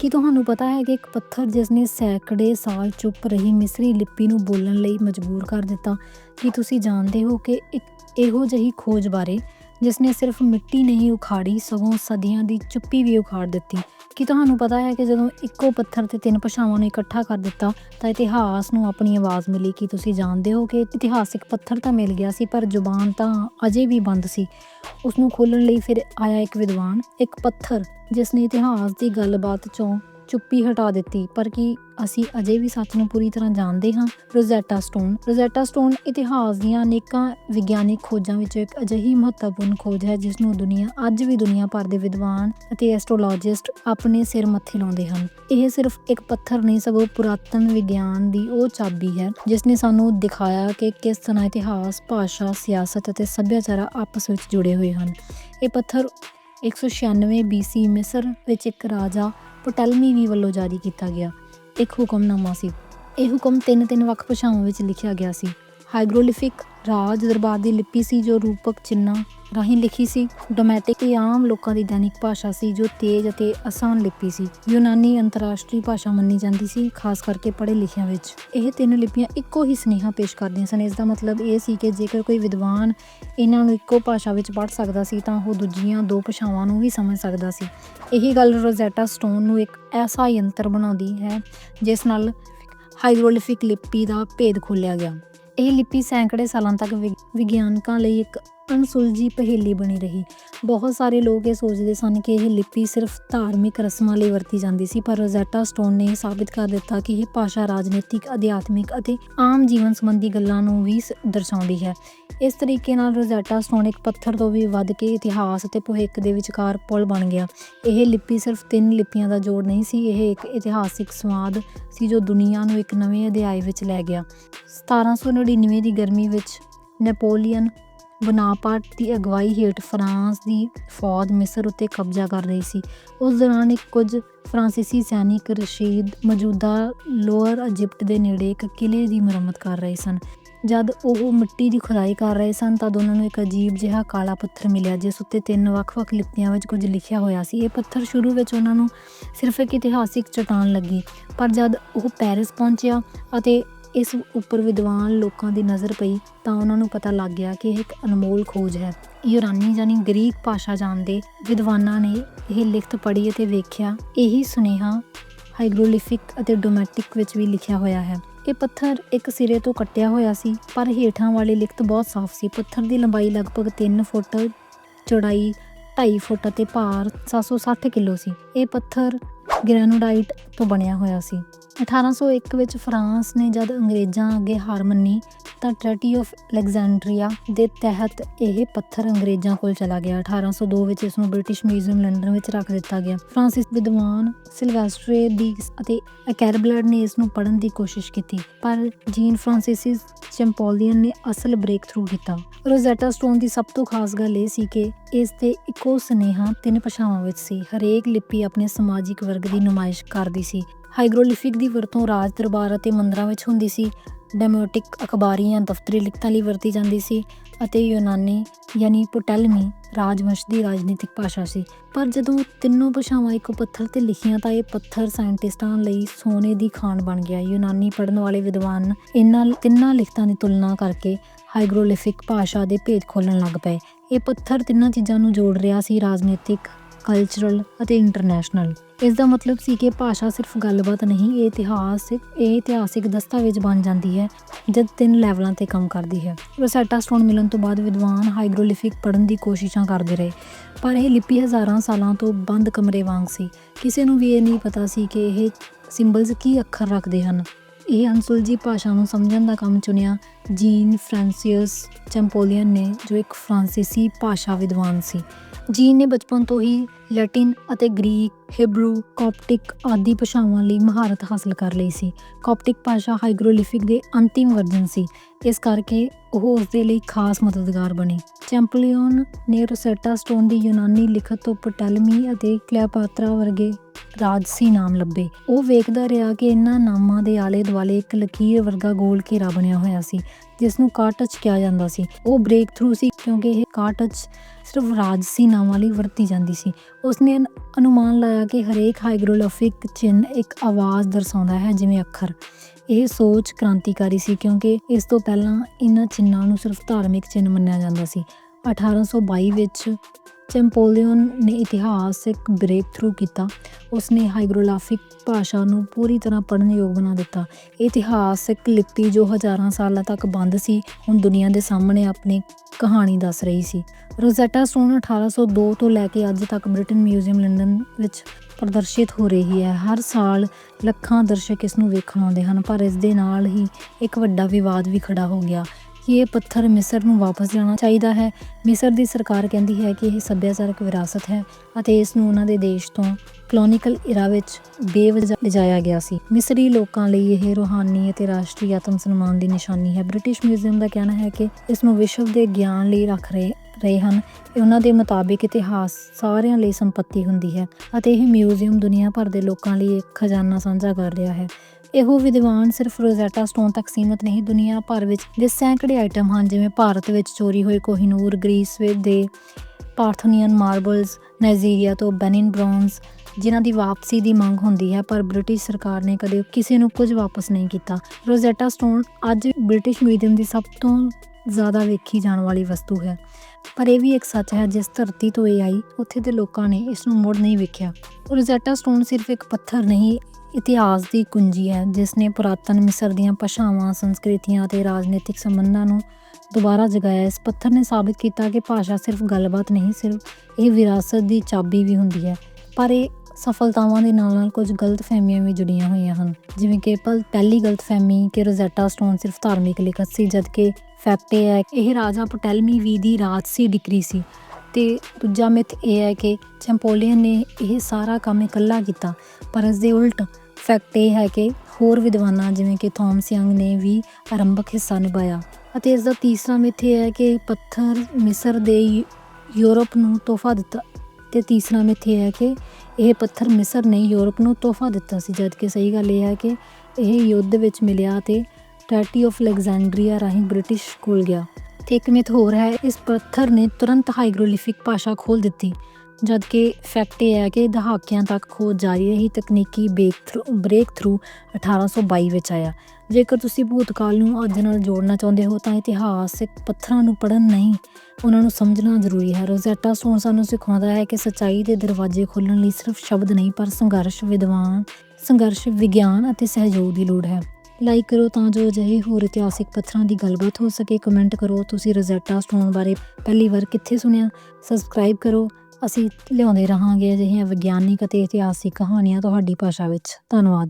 ਕੀ ਤੁਹਾਨੂੰ ਪਤਾ ਹੈ ਕਿ ਇੱਕ ਪੱਥਰ ਜਿਸ ਨੇ ਸੈਂਕੜੇ ਸਾਲ ਚੁੱਪ ਰਹੀ ਮਿਸਰੀ ਲਿਪੀ ਨੂੰ ਬੋਲਣ ਲਈ ਮਜਬੂਰ ਕਰ ਦਿੱਤਾ, ਕੀ ਤੁਸੀਂ ਜਾਣਦੇ ਹੋ ਕਿ ਇੱਕ ਇਹੋ ਜਿਹੀ ਖੋਜ ਬਾਰੇ ਜਿਸ ਨੇ ਸਿਰਫ ਮਿੱਟੀ ਨਹੀਂ ਉਖਾੜੀ, ਸਗੋਂ ਸਦੀਆਂ ਦੀ ਚੁੱਪੀ ਵੀ ਉਖਾੜ ਦਿੱਤੀ। ਕਿ ਤੁਹਾਨੂੰ ਪਤਾ ਹੈ ਕਿ ਜਦੋਂ ਇੱਕੋ ਪੱਥਰ ਤੇ ਤਿੰਨ ਭਾਸ਼ਾਵਾਂ ਨੂੰ ਇਕੱਠਾ ਕਰ ਦਿੱਤਾ, ਤਾਂ ਇਤਿਹਾਸ ਨੂੰ ਆਪਣੀ ਆਵਾਜ਼ ਮਿਲੀ। ਕਿ ਤੁਸੀਂ ਜਾਣਦੇ ਹੋ ਕਿ ਇਤਿਹਾਸਿਕ ਪੱਥਰ ਤਾਂ ਮਿਲ ਗਿਆ ਸੀ, ਪਰ ਜ਼ੁਬਾਨ ਤਾਂ ਅਜੇ ਵੀ ਬੰਦ ਸੀ। ਉਸ ਨੂੰ ਖੋਲ੍ਹਣ ਲਈ ਫਿਰ ਆਇਆ ਇੱਕ ਵਿਦਵਾਨ, ਇੱਕ ਪੱਥਰ ਜਿਸ ਨੇ ਇਤਿਹਾਸ ਦੀ ਗੱਲਬਾਤ ਚੋਂ ਚੁੱਪੀ ਹਟਾ ਦਿੱਤੀ, ਪਰ ਕੀ ਅਸੀਂ ਅਜੇ ਵੀ ਸੱਚ ਨੂੰ ਪੂਰੀ ਤਰ੍ਹਾਂ ਜਾਣਦੇ ਹਾਂ? ਰੋਜ਼ੈਟਾ ਸਟੋਨ। ਰੋਜ਼ੈਟਾ ਸਟੋਨ ਇਤਿਹਾਸ ਦੀਆਂ ਅਨੇਕਾਂ ਵਿਗਿਆਨਿਕ ਖੋਜਾਂ ਵਿੱਚੋਂ ਇੱਕ ਅਜਿਹੀ ਮਹੱਤਵਪੂਰਨ ਖੋਜ ਹੈ, ਜਿਸ ਨੂੰ ਦੁਨੀਆ, ਅੱਜ ਵੀ ਦੁਨੀਆ ਭਰ ਦੇ ਵਿਦਵਾਨ ਅਤੇ ਐਸਟ੍ਰੋਲੋਜਿਸਟ ਆਪਣੇ ਸਿਰ ਮੱਥੇ ਲਾਉਂਦੇ ਹਨ। ਇਹ ਸਿਰਫ ਇੱਕ ਪੱਥਰ ਨਹੀਂ, ਸਗੋਂ ਪੁਰਾਤਨ ਵਿਗਿਆਨ ਦੀ ਉਹ ਚਾਬੀ ਹੈ, ਜਿਸ ਨੇ ਸਾਨੂੰ ਦਿਖਾਇਆ ਕਿ ਕਿਸ ਤਰ੍ਹਾਂ ਇਤਿਹਾਸ, ਭਾਸ਼ਾ, ਸਿਆਸਤ ਅਤੇ ਸੱਭਿਆਚਾਰ ਆਪਸ ਵਿੱਚ ਜੁੜੇ ਹੋਏ ਹਨ। ਇਹ ਪੱਥਰ 196 BC ਮਿਸਰ ਵਿੱਚ ਇੱਕ ਰਾਜਾ ਪਟਲਮੀ ਵੱਲੋਂ ਜਾਰੀ ਕੀਤਾ ਗਿਆ। ਇੱਕ ਹੁਕਮਨਾਮਾ ਸੀ। ਇਹ ਹੁਕਮ ਤਿੰਨ ਤਿੰਨ ਵੱਖ ਭਾਸ਼ਾਵਾਂ ਵਿੱਚ ਲਿਖਿਆ ਗਿਆ ਸੀ। ਹਾਈਗਰੋਲਿਫਿਕ ਰਾਜ ਦਰਬਾਰ ਦੀ ਲਿਪੀ ਸੀ ਜੋ ਰੂਪਕ ਚਿੰਨ੍ਹਾਂ ਰਾਹੀਂ ਲਿਖੀ ਸੀ। ਡੋਮੈਟਿਕ ਇਹ ਆਮ ਲੋਕਾਂ ਦੀ ਦੈਨਿਕ ਭਾਸ਼ਾ ਸੀ ਜੋ ਤੇਜ਼ ਅਤੇ ਆਸਾਨ ਲਿਪੀ ਸੀ। ਯੂਨਾਨੀ ਅੰਤਰਰਾਸ਼ਟਰੀ ਭਾਸ਼ਾ ਮੰਨੀ ਜਾਂਦੀ ਸੀ, ਖਾਸ ਕਰਕੇ ਪੜ੍ਹੇ ਲਿਖਿਆਂ ਵਿੱਚ। ਇਹ ਤਿੰਨ ਲਿਪੀਆਂ ਇੱਕੋ ਹੀ ਸੁਨੇਹਾ ਪੇਸ਼ ਕਰਦੀਆਂ ਸਨ। ਇਸ ਦਾ ਮਤਲਬ ਇਹ ਸੀ ਕਿ ਜੇਕਰ ਕੋਈ ਵਿਦਵਾਨ ਇਹਨਾਂ ਨੂੰ ਇੱਕੋ ਭਾਸ਼ਾ ਵਿੱਚ ਪੜ੍ਹ ਸਕਦਾ ਸੀ, ਤਾਂ ਉਹ ਦੂਜੀਆਂ ਦੋ ਭਾਸ਼ਾਵਾਂ ਨੂੰ ਵੀ ਸਮਝ ਸਕਦਾ ਸੀ। ਇਹੀ ਗੱਲ ਰੋਜ਼ੈਟਾ ਸਟੋਨ ਨੂੰ ਇੱਕ ਐਸਾ ਯੰਤਰ ਬਣਾਉਂਦੀ ਹੈ, ਜਿਸ ਨਾਲ ਹਾਈਗਰੋਲਿਫਿਕ ਲਿਪੀ ਦਾ ਭੇਦ ਖੋਲ੍ਹਿਆ ਗਿਆ। ਇਹ ਲਿਪੀ ਸੈਂਕੜੇ ਸਾਲਾਂ ਤੱਕ ਵਿਗ- ਵਿਗਿਆਨਕਾਂ ਲਈ ਇੱਕ ਅਣਸੁਲਝੀ ਪਹੇਲੀ ਬਣੀ ਰਹੀ। ਬਹੁਤ ਸਾਰੇ ਲੋਕ ਇਹ ਸੋਚਦੇ ਸਨ ਕਿ ਇਹ ਲਿਪੀ ਸਿਰਫ ਧਾਰਮਿਕ ਰਸਮਾਂ ਲਈ ਵਰਤੀ ਜਾਂਦੀ ਸੀ, ਪਰ ਰੋਜ਼ੈਟਾ ਸਟੋਨ ਨੇ ਇਹ ਸਾਬਿਤ ਕਰ ਦਿੱਤਾ ਕਿ ਇਹ ਭਾਸ਼ਾ ਰਾਜਨੀਤਿਕ, ਅਧਿਆਤਮਿਕ ਅਤੇ ਆਮ ਜੀਵਨ ਸੰਬੰਧੀ ਗੱਲਾਂ ਨੂੰ ਵੀ ਸ- ਦਰਸਾਉਂਦੀ ਹੈ। ਇਸ ਤਰੀਕੇ ਨਾਲ ਰੋਜ਼ੈਟਾ ਸਟੋਨ ਇੱਕ ਪੱਥਰ ਤੋਂ ਵੀ ਵੱਧ ਕੇ ਇਤਿਹਾਸ ਅਤੇ ਭਵਿੱਖ ਦੇ ਵਿਚਕਾਰ ਪੁਲ ਬਣ ਗਿਆ। ਇਹ ਲਿਪੀ ਸਿਰਫ ਤਿੰਨ ਲਿਪੀਆਂ ਦਾ ਜੋੜ ਨਹੀਂ ਸੀ, ਇਹ ਇੱਕ ਇਤਿਹਾਸਿਕ ਸੰਵਾਦ ਸੀ ਜੋ ਦੁਨੀਆ ਨੂੰ ਇੱਕ ਨਵੇਂ ਅਧਿਆਇ ਵਿੱਚ ਲੈ ਗਿਆ। 1799 ਦੀ ਗਰਮੀ ਵਿੱਚ ਨੈਪੋਲੀਅਨ ਬੋਨਾਪਾਰਟ ਦੀ ਅਗਵਾਈ ਹੇਠ ਫਰਾਂਸ ਦੀ ਫੌਜ ਮਿਸਰ ਉੱਤੇ ਕਬਜ਼ਾ ਕਰ ਰਹੀ ਸੀ। ਉਸ ਦੌਰਾਨ ਇੱਕ ਕੁਝ ਫਰਾਂਸੀਸੀ ਸੈਨਿਕ ਰਸ਼ੀਦ ਮੌਜੂਦਾ ਲੋਅਰ ਇਜਿਪਟ ਦੇ ਨੇੜੇ ਇੱਕ ਕਿਲੇ ਦੀ ਮੁਰੰਮਤ ਕਰ ਰਹੇ ਸਨ। ਜਦ ਉਹ ਮਿੱਟੀ ਦੀ ਖੁਦਾਈ ਕਰ ਰਹੇ ਸਨ, ਤਦ ਉਹਨਾਂ ਨੂੰ ਇੱਕ ਅਜੀਬ ਜਿਹਾ ਕਾਲਾ ਪੱਥਰ ਮਿਲਿਆ, ਜਿਸ ਉੱਤੇ ਤਿੰਨ ਵੱਖ-ਵੱਖ ਲਿਪੀਆਂ ਵਿੱਚ ਕੁਝ ਲਿਖਿਆ ਹੋਇਆ ਸੀ। ਇਹ ਪੱਥਰ ਸ਼ੁਰੂ ਵਿੱਚ ਉਹਨਾਂ ਨੂੰ ਸਿਰਫ ਇੱਕ ਇਤਿਹਾਸਿਕ ਚਟਾਨ ਲੱਗੀ, ਪਰ ਜਦ ਉਹ ਪੈਰਿਸ ਪਹੁੰਚਿਆ ਅਤੇ ਇਸ ਉੱਪਰ ਵਿਦਵਾਨ ਲੋਕਾਂ ਦੀ ਨਜ਼ਰ ਪਈ ਤਾਂ ਉਹਨਾਂ ਨੂੰ ਪਤਾ ਲੱਗ ਗਿਆ ਕਿ ਇਹ ਇੱਕ ਅਨਮੋਲ ਖੋਜ ਹੈ। ਯੂਨਾਨੀ ਜਾਨੀ ਗ੍ਰੀਕ ਭਾਸ਼ਾ ਜਾਣਦੇ ਵਿਦਵਾਨਾਂ ਨੇ ਇਹ ਲਿਖਤ ਪੜ੍ਹੀ ਅਤੇ ਵੇਖਿਆ। ਇਹੀ ਸੁਨੇਹਾ ਹਾਈਗਰੋਲਿਫਿਕ ਅਤੇ ਡੋਮੈਟਿਕ ਵਿੱਚ ਵੀ ਲਿਖਿਆ ਹੋਇਆ ਹੈ। ਇਹ ਪੱਥਰ ਇੱਕ ਸਿਰੇ ਤੋਂ ਕੱਟਿਆ ਹੋਇਆ ਸੀ, ਪਰ ਹੇਠਾਂ ਵਾਲੀ ਲਿਖਤ ਬਹੁਤ ਸਾਫ਼ ਸੀ। ਪੱਥਰ ਦੀ ਲੰਬਾਈ ਲਗਭਗ 3 ਫੁੱਟ, ਚੌੜਾਈ 2.5 ਫੁੱਟ ਅਤੇ ਭਾਰ 760 ਕਿਲੋ ਸੀ। ਇਹ ਪੱਥਰ ਗ੍ਰੈਨੋਡਾਈਟ ਤੋਂ ਬਣਿਆ ਹੋਇਆ ਸੀ। 1801 ਵਿੱਚ ਫਰਾਂਸ ਨੇ ਜਦ ਅੰਗਰੇਜ਼ਾਂ ਅੱਗੇ ਹਾਰ ਮੰਨੀ, ਤਾਂ ਟ੍ਰੈਟੀ ਆਫ ਅਲੈਗਜ਼ੈਂਡਰੀਆ ਦੇ ਤਹਿਤ ਇਹ ਪੱਥਰ ਅੰਗਰੇਜ਼ਾਂ ਕੋਲ ਚਲਾ ਗਿਆ। 1802 ਵਿੱਚ ਇਸ ਨੂੰ ਬ੍ਰਿਟਿਸ਼ ਮਿਊਜ਼ੀਅਮ ਲੰਡਨ ਵਿੱਚ ਰੱਖ ਦਿੱਤਾ ਗਿਆ। ਫ੍ਰਾਂਸਿਸ ਵਿਦਵਾਨ ਸਿਲਵੈਸਟਰੇ ਦੀ ਅਤੇ ਐਕੈਰਬਲਡ ਨੇ ਇਸ ਨੂੰ ਪੜ੍ਹਨ ਦੀ ਕੋਸ਼ਿਸ਼ ਕੀਤੀ, ਪਰ ਜੀਨ ਫ੍ਰਾਂਸਿਸਿਸ ਚੈਂਪੋਲੀਅਨ ਨੇ ਅਸਲ ਬ੍ਰੇਕ ਥਰੂ ਕੀਤਾ। ਰੋਜ਼ੈਟਾ ਸਟੋਨ ਦੀ ਸਭ ਤੋਂ ਖਾਸ ਗੱਲ ਇਹ ਸੀ ਕਿ ਇਸ ਤੇ ਇੱਕੋ ਸੁਨੇਹਾ ਤਿੰਨ ਭਾਸ਼ਾਵਾਂ ਵਿੱਚ ਸੀ। ਹਰੇਕ ਲਿਪੀ ਆਪਣੇ ਸਮਾਜਿਕ ਵਰਗ ਦੀ ਨੁਮਾਇਸ਼ ਕਰਦੀ ਸੀ। ਹਾਈਗਰੋਲਿਫਿਕ ਦੀ ਵਰਤੋਂ ਰਾਜ ਦਰਬਾਰ ਅਤੇ ਮੰਦਰਾਂ ਵਿੱਚ ਹੁੰਦੀ ਸੀ। ਡੈਮੋਟਿਕ ਅਖਬਾਰੀ ਜਾਂ ਦਫ਼ਤਰੀ ਲਿਖਤਾਂ ਲਈ ਵਰਤੀ ਜਾਂਦੀ ਸੀ ਅਤੇ ਯੂਨਾਨੀ ਯਾਨੀ ਪੋਟੈਲਮੀ ਰਾਜਵੰਸ਼ ਦੀ ਰਾਜਨੀਤਿਕ ਭਾਸ਼ਾ ਸੀ। ਪਰ ਜਦੋਂ ਤਿੰਨੋਂ ਭਾਸ਼ਾਵਾਂ ਇੱਕੋ ਪੱਥਰ ਤੇ ਲਿਖੀਆਂ ਤਾਂ ਇਹ ਪੱਥਰ ਸਾਇੰਟਿਸਟਾਂ ਲਈ ਸੋਨੇ ਦੀ ਖਾਣ ਬਣ ਗਿਆ। ਯੂਨਾਨੀ ਪੜ੍ਹਨ ਵਾਲੇ ਵਿਦਵਾਨ ਇਹਨਾਂ ਤਿੰਨਾਂ ਲਿਖਤਾਂ ਦੀ ਤੁਲਨਾ ਕਰਕੇ ਹਾਈਗ੍ਰੋਲਿਫਿਕ ਭਾਸ਼ਾ ਦੇ ਭੇਦ ਖੋਲਣ ਲੱਗ ਪਏ। ਇਹ ਪੱਥਰ ਤਿੰਨਾਂ ਚੀਜ਼ਾਂ ਨੂੰ ਜੋੜ ਰਿਹਾ ਸੀ, ਰਾਜਨੀਤਿਕ ਕਲਚਰਲ ਅਤੇ ਇੰਟਰਨੈਸ਼ਨਲ ਇਸ ਦਾ ਮਤਲਬ ਸੀ ਕਿ ਭਾਸ਼ਾ ਸਿਰਫ ਗੱਲਬਾਤ ਨਹੀਂ, ਇਹ ਇਤਿਹਾਸ, ਇਹ ਇਤਿਹਾਸਿਕ ਦਸਤਾਵੇਜ਼ ਬਣ ਜਾਂਦੀ ਹੈ, ਜਦ ਤਿੰਨ ਲੈਵਲਾਂ ਤੇ ਕੰਮ ਕਰਦੀ ਹੈ। ਰੋਸੈਟਾ ਸਟੋਨ ਮਿਲਣ ਤੋਂ ਬਾਅਦ ਵਿਦਵਾਨ ਹਾਈਗਰੋਲਿਫਿਕ ਪੜ੍ਹਨ ਦੀ ਕੋਸ਼ਿਸ਼ਾਂ ਕਰਦੇ ਰਹੇ, ਪਰ ਇਹ ਲਿਪੀ ਹਜ਼ਾਰਾਂ ਸਾਲਾਂ ਤੋਂ ਬੰਦ ਕਮਰੇ ਵਾਂਗ ਸੀ। ਕਿਸੇ ਨੂੰ ਵੀ ਇਹ ਨਹੀਂ ਪਤਾ ਸੀ ਕਿ ਇਹ ਸਿੰਬਲਸ ਕੀ ਅੱਖਰ ਰੱਖਦੇ ਹਨ। ਇਹ ਅਨਸੁਲਝੀ ਭਾਸ਼ਾ ਨੂੰ ਸਮਝਣ ਦਾ ਕੰਮ ਚੁਣਿਆ ਜੀਨ ਫ੍ਰਾਂਸੀਅਸ ਚੈਂਪੋਲੀਅਨ ਨੇ, ਜੋ ਇੱਕ ਫ੍ਰਾਂਸੀਸੀ ਭਾਸ਼ਾ ਵਿਦਵਾਨ ਸੀ। ਜੀਨ ਨੇ ਬਚਪਨ ਤੋਂ ਹੀ ਲੈਟਿਨ ਅਤੇ ਗ੍ਰੀਕ, ਹਿਬਰੂ, ਕਾਪਟਿਕ ਆਦਿ ਭਾਸ਼ਾਵਾਂ ਲਈ ਮਹਾਰਤ ਹਾਸਲ ਕਰ ਲਈ ਸੀ। ਕਾਪਟਿਕ ਭਾਸ਼ਾ ਹਾਈਗਰੋਲਿਫਿਕ ਦੇ ਅੰਤਿਮ ਵਰਜਨ ਸੀ। ਇਸ ਕਰਕੇ ਉਹ ਉਸ ਦੇ ਲਈ ਖਾਸ ਮਦਦਗਾਰ ਬਣੇ। ਚੈਂਪਲੀਓਨ ਨੇ ਰੋਸੈਟਾ ਸਟੋਨ ਦੀ ਯੂਨਾਨੀ ਲਿਖਤ ਤੋਂ ਪਟੈਲਮੀ ਅਤੇ ਕਲੀਓਪਾਤਰਾ ਵਰਗੇ ਰਾਜਸੀ ਨਾਮ ਲੱਭੇ। ਉਹ ਵੇਖਦਾ ਰਿਹਾ ਕਿ ਇਹਨਾਂ ਨਾਮਾਂ ਦੇ ਆਲੇ ਦੁਆਲੇ ਇੱਕ ਲਕੀਰ ਵਰਗਾ ਗੋਲ ਘੇਰਾ ਬਣਿਆ ਹੋਇਆ ਸੀ। ਜਿਸ ਨੂੰ ਕਾਰਟਚ ਕਿਹਾ ਜਾਂਦਾ ਸੀ। ਉਹ ਬ੍ਰੇਕ ਥਰੂ ਸੀ ਕਿਉਂਕਿ ਇਹ ਕਾਰਟਚ ਸਿਰਫ ਰਾਜਸੀ ਨਾਵਾਂ ਲਈ ਵਰਤੀ ਜਾਂਦੀ ਸੀ। ਉਸਨੇ ਅਨੁਮਾਨ ਲਾਇਆ ਕਿ ਹਰੇਕ ਹਾਈਗਰੋਗਲਿਫਿਕ ਚਿੰਨ੍ਹ ਇੱਕ ਆਵਾਜ਼ ਦਰਸਾਉਂਦਾ ਹੈ, ਜਿਵੇਂ ਅੱਖਰ। ਇਹ ਸੋਚ ਕ੍ਰਾਂਤੀਕਾਰੀ ਸੀ ਕਿਉਂਕਿ ਇਸ ਤੋਂ ਪਹਿਲਾਂ ਇਹਨਾਂ ਚਿੰਨ੍ਹਾਂ ਨੂੰ ਸਿਰਫ ਧਾਰਮਿਕ ਚਿੰਨ੍ਹ ਮੰਨਿਆ ਜਾਂਦਾ ਸੀ। 1822 ਵਿੱਚ ਚੈਂਪੋਲੀਅਨ ਨੇ ਇਤਿਹਾਸਕ ਬ੍ਰੇਕ ਥਰੂ ਕੀਤਾ। ਉਸਨੇ ਹਾਈਗਰੋਗਲਿਫਿਕ ਭਾਸ਼ਾ ਨੂੰ ਪੂਰੀ ਤਰ੍ਹਾਂ ਪੜ੍ਹਨ ਯੋਗ ਬਣਾ ਦਿੱਤਾ। ਇਤਿਹਾਸਕ ਲਿਪੀ ਜੋ ਹਜ਼ਾਰਾਂ ਸਾਲਾਂ ਤੱਕ ਬੰਦ ਸੀ, ਹੁਣ ਦੁਨੀਆ ਦੇ ਸਾਹਮਣੇ ਆਪਣੀ ਕਹਾਣੀ ਦੱਸ ਰਹੀ ਸੀ। ਰੋਜ਼ੈਟਾ ਸਟੋਨ 1802 ਤੋਂ ਲੈ ਕੇ ਅੱਜ ਤੱਕ ਬ੍ਰਿਟਨ ਮਿਊਜ਼ੀਅਮ ਲੰਡਨ ਵਿੱਚ ਪ੍ਰਦਰਸ਼ਿਤ ਹੋ ਰਹੀ ਹੈ। ਹਰ ਸਾਲ ਲੱਖਾਂ ਦਰਸ਼ਕ ਇਸ ਨੂੰ ਵੇਖਣ ਆਉਂਦੇ ਹਨ, ਪਰ ਇਸ ਦੇ ਨਾਲ ਹੀ ਇੱਕ ਵੱਡਾ ਵਿਵਾਦ ਵੀ ਖੜਾ ਹੋ ਗਿਆ। ਕਿ ਇਹ ਪੱਥਰ ਮਿਸਰ ਨੂੰ ਵਾਪਸ ਜਾਣਾ ਚਾਹੀਦਾ ਹੈ। ਮਿਸਰ ਦੀ ਸਰਕਾਰ ਕਹਿੰਦੀ ਹੈ ਕਿ ਇਹ ਸੱਭਿਆਚਾਰਕ ਵਿਰਾਸਤ ਹੈ ਅਤੇ ਇਸ ਨੂੰ ਉਹਨਾਂ ਦੇ ਦੇਸ਼ ਤੋਂ ਕਲੋਨੀਕਲ ਇਰਾ ਵਿੱਚ ਬੇਵਜਾ ਲਿਜਾਇਆ ਗਿਆ ਸੀ। ਮਿਸਰੀ ਲੋਕਾਂ ਲਈ ਇਹ ਰੂਹਾਨੀ ਅਤੇ ਰਾਸ਼ਟਰੀ ਆਤਮ ਸਨਮਾਨ ਦੀ ਨਿਸ਼ਾਨੀ ਹੈ। ਬ੍ਰਿਟਿਸ਼ ਮਿਊਜ਼ੀਅਮ ਦਾ ਕਹਿਣਾ ਹੈ ਕਿ ਇਸ ਨੂੰ ਵਿਸ਼ਵ ਦੇ ਗਿਆਨ ਲਈ ਰੱਖ ਰਹੇ ਰਹੇ ਹਨ। ਉਹਨਾਂ ਦੇ ਮੁਤਾਬਿਕ ਇਤਿਹਾਸ ਸਾਰਿਆਂ ਲਈ ਸੰਪਤੀ ਹੁੰਦੀ ਹੈ ਅਤੇ ਇਹ ਮਿਊਜ਼ੀਅਮ ਦੁਨੀਆ ਭਰ ਦੇ ਲੋਕਾਂ ਲਈ ਇੱਕ ਖਜ਼ਾਨਾ ਸਾਂਝਾ ਕਰ ਰਿਹਾ ਹੈ। ਇਹੋ ਵਿਦਵਾਨ ਸਿਰਫ ਰੋਜ਼ੈਟਾ ਸਟੋਨ ਤੱਕ ਸੀਮਤ ਨਹੀਂ, ਦੁਨੀਆ ਭਰ ਵਿੱਚ ਦੇ ਸੈਂਕੜੇ ਆਈਟਮ ਹਨ, ਜਿਵੇਂ ਭਾਰਤ ਵਿੱਚ ਚੋਰੀ ਹੋਏ ਕੋਹਿਨੂਰ, ਗ੍ਰੀਸ ਦੇ ਪਾਰਥਨੀਅਨ ਮਾਰਬਲਸ, ਨਾਈਜੀਰੀਆ ਤੋਂ ਬੈਨਿਨ ਬ੍ਰੌਂਜ਼, ਜਿਨ੍ਹਾਂ ਦੀ ਵਾਪਸੀ ਦੀ ਮੰਗ ਹੁੰਦੀ ਹੈ, ਪਰ ਬ੍ਰਿਟਿਸ਼ ਸਰਕਾਰ ਨੇ ਕਦੇ ਕਿਸੇ ਨੂੰ ਕੁਝ ਵਾਪਸ ਨਹੀਂ ਕੀਤਾ। ਰੋਜ਼ੈਟਾ ਸਟੋਨ ਅੱਜ ਬ੍ਰਿਟਿਸ਼ ਮਿਊਜ਼ੀਅਮ ਦੀ ਸਭ ਤੋਂ ਜ਼ਿਆਦਾ ਵੇਖੀ ਜਾਣ ਵਾਲੀ ਵਸਤੂ ਹੈ। ਪਰ ਇਹ ਵੀ ਇੱਕ ਸੱਚ ਹੈ, ਜਿਸ ਧਰਤੀ ਤੋਂ ਇਹ ਆਈ, ਉੱਥੇ ਦੇ ਲੋਕਾਂ ਨੇ ਇਸ ਨੂੰ ਮੁੜ ਨਹੀਂ ਵੇਖਿਆ। ਰੋਜ਼ੈਟਾ ਸਟੋਨ ਸਿਰਫ ਇੱਕ ਪੱਥਰ ਨਹੀਂ, ਇਤਿਹਾਸ ਦੀ ਕੁੰਜੀ ਹੈ, ਜਿਸ ਨੇ ਪੁਰਾਤਨ ਮਿਸਰ ਦੀਆਂ ਭਾਸ਼ਾਵਾਂ, ਸੰਸਕ੍ਰਿਤੀਆਂ ਅਤੇ ਰਾਜਨੀਤਿਕ ਸੰਬੰਧਾਂ ਨੂੰ ਦੁਬਾਰਾ ਜਗਾਇਆ। ਇਸ ਪੱਥਰ ਨੇ ਸਾਬਿਤ ਕੀਤਾ ਕਿ ਭਾਸ਼ਾ ਸਿਰਫ ਗੱਲਬਾਤ ਨਹੀਂ, ਸਿਰਫ ਇਹ ਵਿਰਾਸਤ ਦੀ ਚਾਬੀ ਵੀ ਹੁੰਦੀ ਹੈ। ਪਰ ਇਹ ਸਫਲਤਾਵਾਂ ਦੇ ਨਾਲ ਨਾਲ ਕੁਝ ਗਲਤਫਹਿਮੀਆਂ ਵੀ ਜੁੜੀਆਂ ਹੋਈਆਂ ਹਨ। ਜਿਵੇਂ ਕਿ ਪਲ- ਪਹਿਲੀ ਗਲਤਫਹਿਮੀ ਕਿ ਰੋਜ਼ੈਟਾ ਸਟੋਨ ਸਿਰਫ ਧਾਰਮਿਕ ਲਿਖਤ ਸੀ, ਜਦਕਿ ਫੈਕਟ ਇਹ ਹੈ ਕਿ ਇਹ ਰਾਜਾ ਪੋਟੈਲਮੀ ਵੀ ਦੀ ਰਾਜਸੀ ਡਿਕਰੀ ਸੀ ਤੇ ਦੂਜਾ ਮਿਥ ਇਹ ਹੈ ਕਿ ਚੈਂਪੋਲੀਅਨ ਨੇ ਇਹ ਸਾਰਾ ਕੰਮ ਇਕੱਲਾ ਕੀਤਾ, ਪਰ ਇਸ ਦੇ ਉਲਟ ਫੈਕਟ ਇਹ ਹੈ ਕਿ ਹੋਰ ਵਿਦਵਾਨਾਂ ਜਿਵੇਂ ਕਿ ਥਾਮਸ ਯੰਗ ਨੇ ਵੀ ਆਰੰਭਕ ਹਿੱਸਾ ਨਿਭਾਇਆ ਅਤੇ ਇਸ ਦਾ ਤੀਸਰਾ ਮਿਥ ਇਹ ਹੈ ਕਿ ਪੱਥਰ ਮਿਸਰ ਦੇ ਯੂ- ਯੂਰਪ ਨੂੰ ਤੋਹਫਾ ਦਿੱਤਾ ਤੇ ਤੀਸਰਾ ਮਿਥ ਇਹ ਹੈ ਕਿ ਇਹ ਪੱਥਰ ਮਿਸਰ ਨੇ ਯੂਰਪ ਨੂੰ ਤੋਹਫਾ ਦਿੱਤਾ ਸੀ ਜਦਕਿ ਸਹੀ ਗੱਲ ਇਹ ਹੈ ਕਿ ਇਹ ਯੁੱਧ ਵਿੱਚ ਮਿਲਿਆ ਤੇ ਟ੍ਰੈਟੀ ਆਫ ਅਲੈਗਜ਼ੈਂਡਰੀਆ ਰਾਹੀਂ ਬ੍ਰਿਟਿਸ਼ ਕੋਲ ਗਿਆ ਤੇ ਇੱਕ ਮਿਥ ਹੋਰ ਹੈ, ਇਸ ਪੱਥਰ ਨੇ ਤੁਰੰਤ ਹਾਈਗਰੋਲਿਫਿਕ ਭਾਸ਼ਾ ਖੋਲ ਦਿੱਤੀ, ਜਦਕਿ ਫੈਕਟ ਇਹ ਹੈ ਕਿ ਦਹਾਕਿਆਂ ਤੱਕ ਖੋਜ ਜਾਰੀ ਰਹੀ, ਤਕਨੀਕੀ ਥਰੂ ਬ੍ਰੇਕ ਥਰੂ 1822 ਵਿੱਚ ਆਇਆ। ਜੇਕਰ ਤੁਸੀਂ ਭੂਤਕਾਲ ਨੂੰ ਅੱਜ ਨਾਲ ਜੋੜਨਾ ਚਾਹੁੰਦੇ ਹੋ, ਤਾਂ ਇਤਿਹਾਸਿਕ ਪੱਥਰਾਂ ਨੂੰ ਪੜ੍ਹਨ ਨਹੀਂ, ਉਹਨਾਂ ਨੂੰ ਸਮਝਣਾ ਜ਼ਰੂਰੀ ਹੈ। ਰੋਜ਼ੈਟਾ ਸਟੋਨ ਸਾਨੂੰ ਸਿਖਾਉਂਦਾ ਹੈ ਕਿ ਸੱਚਾਈ ਦੇ ਦਰਵਾਜ਼ੇ ਖੋਲਣ ਲਈ ਸਿਰਫ ਸ਼ਬਦ ਨਹੀਂ, ਪਰ ਸੰਘਰਸ਼, ਵਿਦਵਾਨ, ਸੰਘਰਸ਼, ਵਿਗਿਆਨ ਅਤੇ ਸਹਿਯੋਗ ਦੀ ਲੋੜ ਹੈ। ਲਾਈਕ ਕਰੋ ਤਾਂ ਜੋ ਅਜਿਹੇ ਹੋਰ ਇਤਿਹਾਸਿਕ ਪੱਥਰਾਂ ਦੀ ਗੱਲਬਾਤ ਹੋ ਸਕੇ। ਕਮੈਂਟ ਕਰੋ, ਤੁਸੀਂ ਰੋਜ਼ੈਟਾ ਸਟੋਨ ਬਾਰੇ ਪਹਿਲੀ ਵਾਰ ਕਿੱਥੇ ਸੁਣਿਆ? ਸਬਸਕ੍ਰਾਈਬ ਕਰੋ। ਅਸੀਂ ਲਿਆਉਂਦੇ ਰਹਾਂਗੇ ਅਜਿਹੀਆਂ ਵਿਗਿਆਨਿਕ ਅਤੇ ਇਤਿਹਾਸਿਕ ਕਹਾਣੀਆਂ ਤੁਹਾਡੀ ਭਾਸ਼ਾ ਵਿੱਚ। ਧੰਨਵਾਦ।